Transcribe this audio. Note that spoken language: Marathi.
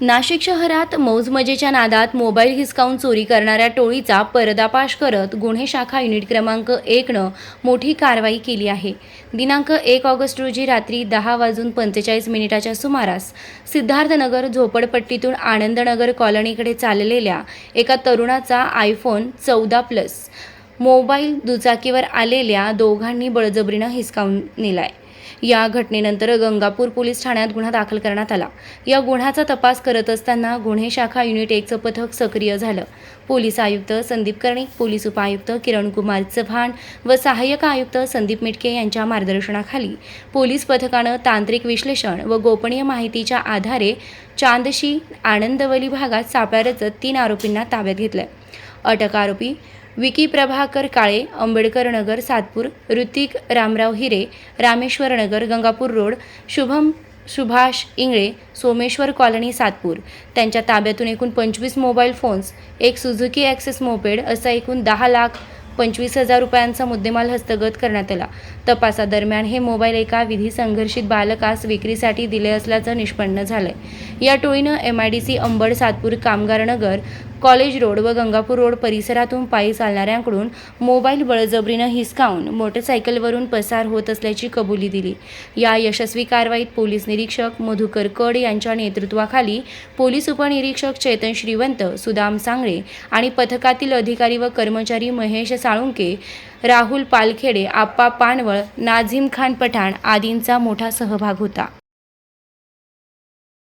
नाशिक शहरात मौजमजेच्या नादात मोबाईल हिसकावून चोरी करणाऱ्या टोळीचा पर्दापाश करत गुन्हे शाखा युनिट क्रमांक एकनं मोठी कारवाई केली आहे. दिनांक एक ऑगस्ट रोजी रात्री दहा वाजून पंचेचाळीस मिनिटाच्या सुमारास सिद्धार्थनगर झोपडपट्टीतून आनंदनगर कॉलनीकडे चाललेल्या एका तरुणाचा आयफोन चौदा प्लस मोबाईल दुचाकीवर आलेल्या दोघांनी बळजबरीनं हिसकावून नेलाय. या घटनेनंतर गंगापूर पोलीस ठाण्यात गुन्हा दाखल करण्यात आला. या गुन्ह्याचा तपास करत असताना गुन्हे शाखा युनिट एकचं पथक सक्रिय झालं. पोलीस आयुक्त संदीप कर्णिक पोलीस उपायुक्त किरण कुमार चव्हाण व सहाय्यक आयुक्त संदीप मिटके यांच्या मार्गदर्शनाखाली पोलीस पथकानं तांत्रिक विश्लेषण व गोपनीय माहितीच्या आधारे चांदशी आनंदवली भागात सापळा रचत तीन आरोपींना ताब्यात घेतलंय. अटक आरोपी विकी प्रभाकर काळे आंबेडकर नगर सातपूर ऋतिक रामराव हिरे रामेश्वर नगर गंगापूर रोड शुभम सुभाष इंगळे सोमेश्वर कॉलनी सातपूर. त्यांच्या ताब्यातून एकूण पंचवीस मोबाईल फोन्स एक सुझुकी ॲक्सेस मोपेड असा एकूण दहा लाख पंचवीस हजार रुपयांचा मुद्देमाल हस्तगत करण्यात आला. तपासादरम्यान हे मोबाईल एका विधी संघर्षित बालकास विक्रीसाठी दिले असल्याचं निष्पन्न झालंय. या टोळीनं M I D C Ambad Satpur Kamgar Nagar college road व गंगापूर रोड परिसरातून पायी चालणाऱ्यांकडून मोबाईल बळजबरीनं हिसकावून मोटरसायकलवरून पसार होत असल्याची कबुली दिली. या यशस्वी कारवाईत पोलीस निरीक्षक मधुकर कड यांच्या नेतृत्वाखाली पोलीस उपनिरीक्षक चेतन श्रीवंत सुदाम सांगळे आणि पथकातील अधिकारी व कर्मचारी महेश साळुंके राहुल पालखेडे आप्पा पानवळ नाझीम खान पठाण आदींचा मोठा सहभाग होता.